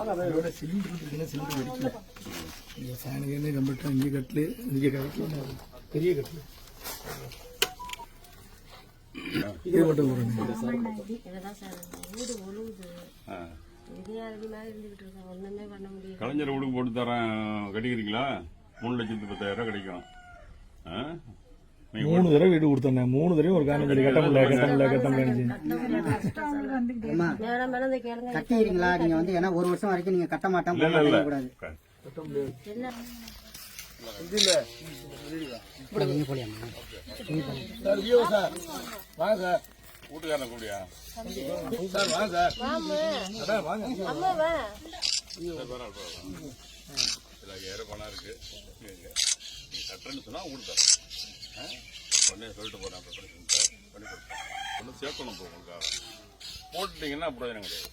அதோட சிலிண்டர் இருக்குன்னா சிலிண்டர் வெடிக்கல இந்த ஃபேனுக்கு இங்கே கட்டில் இங்கே கட்டில் பெரிய கட்டில் இது மட்டும் வீடு கலைஞர் வீடுக்கு போட்டு தரேன். கட்டிக்கிறீங்களா? மூணு லட்சத்தி பத்தாயிரம் ரூபாய் கிடைக்கும் ஆ? மூணு தடவை வீடு கொடுத்தேன் மூணு தடவை ஒரு காரணம் கட்ட முடியல கட்ட முடியல கட்ட முடியல கட்டிக்கிறீங்களா? நீங்க வந்து ஏன்னா ஒரு வருஷம் வரைக்கும் நீங்க கட்ட மாட்டேன் இல்ல இல்ல இல்ல. கூடாது கட்டுறேன்னு சொன்னா உங்களுக்கு சொல்லிட்டு போறேன் அப்புறம் பண்ணி கொடுத்தேன் சேர்க்கணும் இப்போ உங்களுக்காக போட்டுட்டீங்கன்னா பிரயோஜனம் கிடையாது